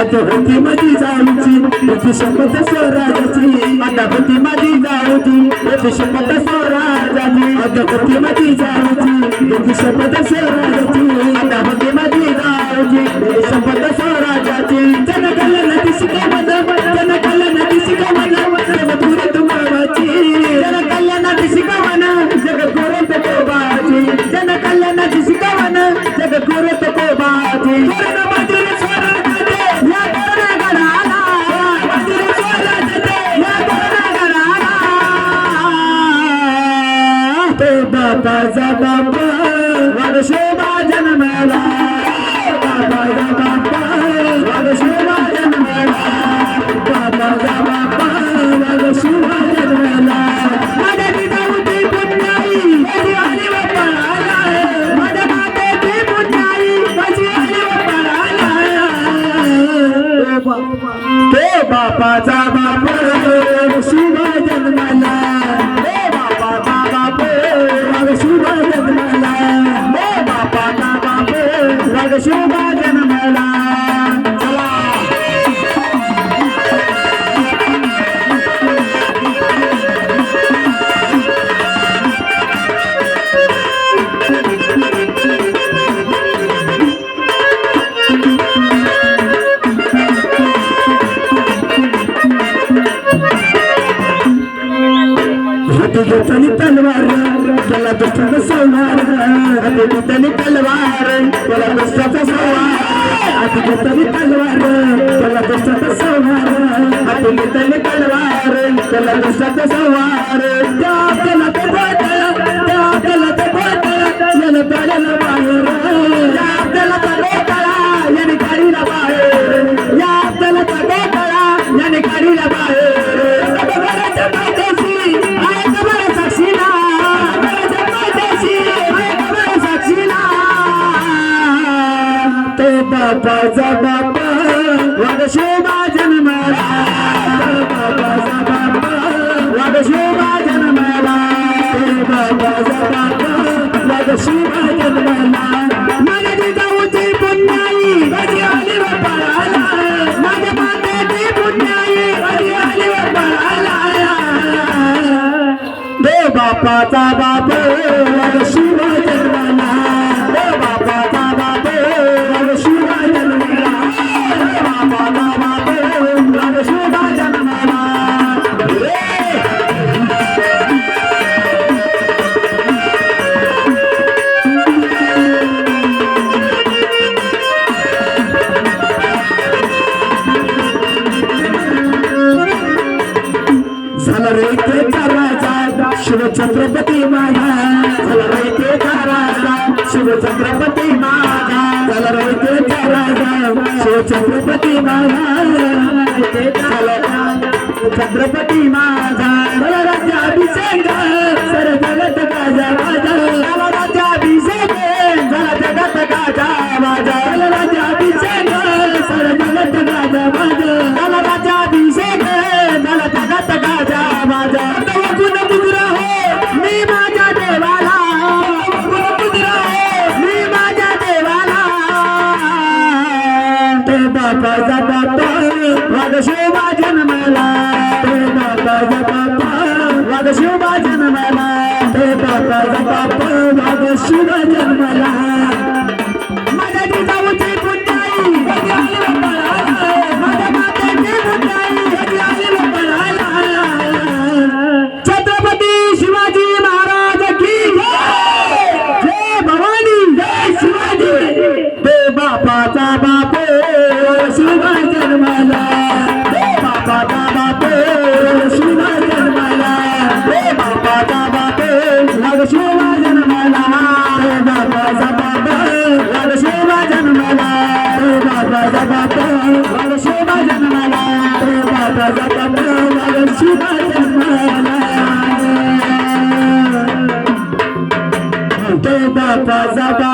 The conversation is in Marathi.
आता होती माझी जाऊची. होती शपथ स्वराजाची. आता होती माझी जाऊची. होती शपथ स्वराजाची. आता होती माझी जाऊची. होती शपथ स्वराजाची. बाबा बापा वर्षोबा जन्माला हाताने तलवार. त्याला दुसऱ्याचा सवणार. अति दुसऱ्याने तलवार. त्याला दुसऱ्याचा सवार अति दुसऱ्याने तलवार. त्याला दुसऱ्याचा सवार अति दुसऱ्याने तलवार. त्याला दुसऱ्याचा सवार त्या त्याला বাবা বাবা শিব জন্মনা বাবা বাবা শিব জন্মনা বাবা বাবা শিব জন্মনা Celebrate the शिवचंद्रपती माझा. झाला रयते राजा. शिवछत्रपती माझा. झाला रयते राजा. शिवछत्रपती माझा. झाला छत्रपती माझा. शिव जन्मला शिवबा जन्माला